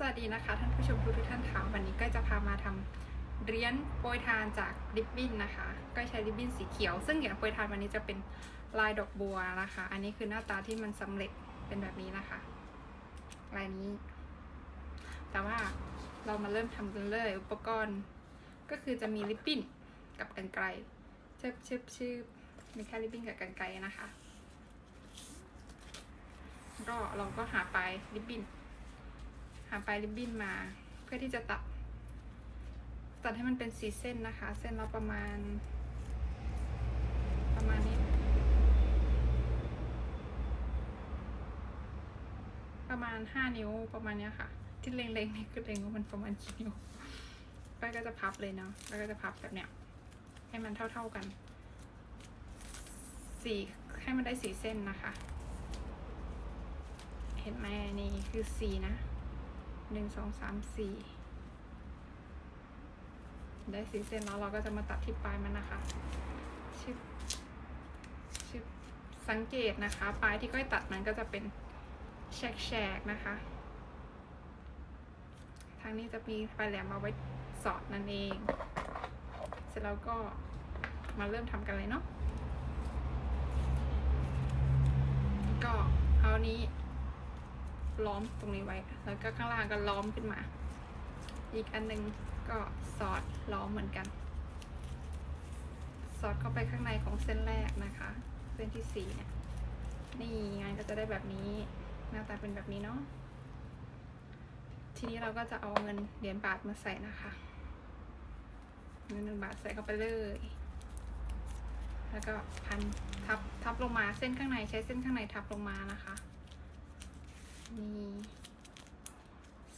สวัสดีนะคะท่านผู้ชมทุกทุกท่านค่ะวันนี้ก็จะพามาทำเรียญโปรยทานจากริบบิ้นนะคะ ก็ใช้ริบบิ้นสีเขียว ซึ่งเหรียญโปรยทานวันนี้จะเป็นลายดอกบัวนะคะ อันนี้คือหน้าตาที่มันสำเร็จเป็นแบบนี้นะคะลายนี้ แต่ว่าเรามาเริ่มทำกันเลย อุปกรณ์ก็คือจะมีริบบิ้นกับกันไกรเชิบเชิบเชิบมีแค่ริบบิ้นกับกันไกรนะคะ ก็เราก็หาไปลิบบิ้น หาปลายริบบิ้นมา เพื่อที่จะตัด ตัดให้มันเป็นสีเส้นนะคะ เส้นเราประมาณ ประมาณนี้ ประมาณห้านิ้วประมาณเนี้ยค่ะ ที่เล็งๆนี่คือเล็งว่ามันประมาณกี่นิ้วป้าก็จะพับเลยเนาะแล้วก็จะพับแบบเนี้ย ให้มันเท่าๆกัน สีให้มันได้สีเส้นนะคะ เห็นไหมนี่คือสีนะ หนึ่งสองสามสี่ได้สีเส้นแล้วเราก็จะมาตัดที่ปลายมันนะคะ ชิบชิบสังเกตนะคะ ปลายที่ก้อยตัดมันก็จะเป็นแฉกๆนะคะ ทางนี้จะมีปลายแหลมเอาไว้สอดนั่นเอง เสร็จแล้วก็มาเริ่มทำกันเลยเนาะก็เอานี้ ล้อมตรงนี้ไว้ แล้วก็ข้างล่างก็ล้อมขึ้นมา อีกอันหนึงก็สอดล้อมเหมือนกัน สอดเข้าไปข้างในของเส้นแรกนะคะ เส้นที่สี่เนี่ย นี่งานก็จะได้แบบนี้ หน้าตาเป็นแบบนี้เนาะ ทีนี้เราก็จะเอาเงินเหรียญบาทมาใส่นะคะเงินหนึ่งบาทใส่เข้าไปเลย แล้วก็พันทับทับลงมาเส้นข้างในใช้เส้นข้างในทับลงมานะคะ นี่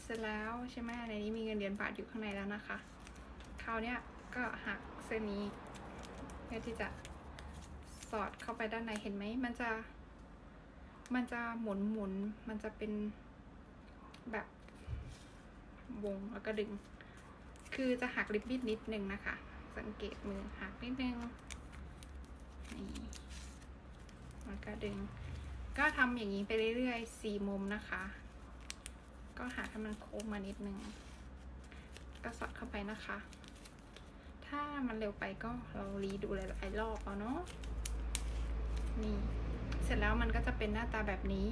เสร็จแล้วใช่ไหมในนี้มีเงินเหรียญบาทอยู่ข้างในแล้วนะคะคราวนี้ก็หักเส้นนี้เพื่อที่จะสอดเข้าไปด้านในเห็นไหมมันจะ มันจะหมุนหมุนมันจะเป็นแบบวงแล้วก็ดึง คือจะหักริบบิ้นนิดนึงนะคะ สังเกตมือหักนิดนึงนี่แล้วก็ดึง ก็ทำอย่างนี้ไปเรื่อยๆสี่มุมนะคะ ก็หาให้มันโค้งมานิดนึงก็สอดเข้าไปนะคะ ถ้ามันเร็วไปก็เรารีดูหลายๆรอบเอาเนาะนี่ เสร็จแล้วมันก็จะเป็นหน้าตาแบบนี้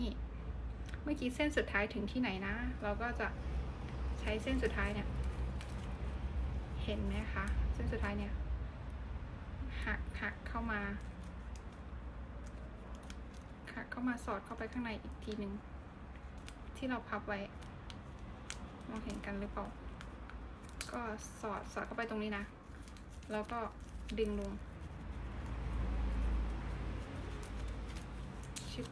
เมื่อกี้เส้นสุดท้ายถึงที่ไหนนะ เราก็จะใช้เส้นสุดท้ายเนี่ย เห็นไหมคะ เส้นสุดท้ายเนี่ย หักหักเข้ามา ค่ะเข้ามาสอดเข้าไปข้างในอีกทีหนึ่งที่เราพับไว้มองเห็นกันหรือเปล่า ก็สอดสอดเข้าไปตรงนี้นะ แล้วก็ดึงลงชึบ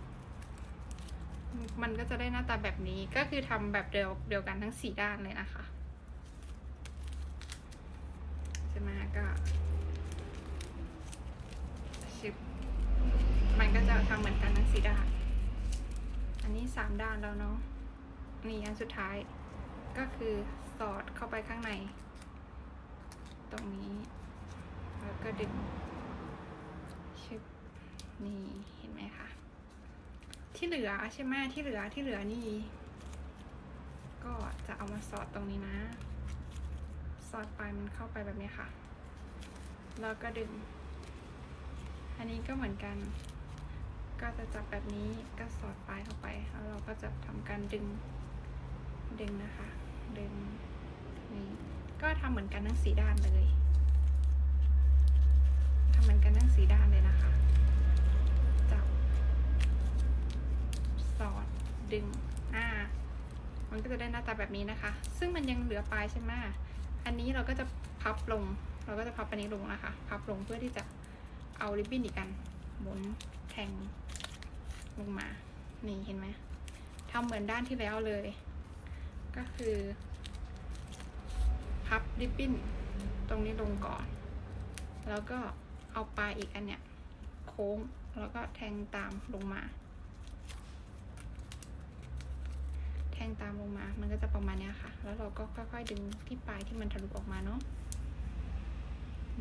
มันก็จะได้หน้าตาแบบนี้ ก็คือทำแบบเดียวเดียวกันทั้งสี่ด้านเลยนะคะใช่ไหมก็ชึบ มันก็จะทำเหมือนกันทั้งสี่ด้าน อันนี้สามด้านแล้วเนาะ นี่อันสุดท้าย ก็คือสอดเข้าไปข้างใน ตรงนี้ แล้วก็ดึงชึบนี่เห็นไหมคะ ที่เหลือใช่ไหมที่เหลือที่เหลือนี่ ก็จะเอามาสอดตรงนี้นะ สอดปลายมันเข้าไปแบบนี้ค่ะ แล้วก็ดึง อันนี้ก็เหมือนกัน ก็จะจับแบบนี้ก็สอดปลายเข้าไปแล้วเราก็จะทำการดึงดึงนะคะ ดึงนี่ก็ทำเหมือนกันทั้งสีด้านเลยทำเหมือนกันทั้งสีด้านเลยนะคะ จับ สอดดึงอ่ามันก็จะได้หน้าตาแบบนี้นะคะ ซึ่งมันยังเหลือปลายใช่ไหมอันนี้เราก็จะพับลง เราก็จะพับอันนี้ลงนะคะ พับลงเพื่อที่จะเอาริบบิ้นอีกอันหมุนแทง ลงมา นี่เห็นไหมทำเหมือนด้านที่แล้วเลย ก็คือ พับริบบิ้นตรงนี้ลงก่อน แล้วก็เอาปลายอีกอันเนี้ยโค้งแล้วก็แทงตามลงมา แทงตามลงมา มันก็จะประมาณนี้ค่ะ แล้วเราก็ค่อยๆดึงที่ปลายที่มันทะลุออกมาเนาะ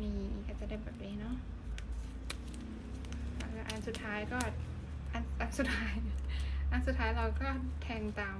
นี่ก็จะได้แบบนี้เนาะแล้วอันสุดท้ายก็ อันสุดท้าย อันสุดท้ายเราก็แทงตาม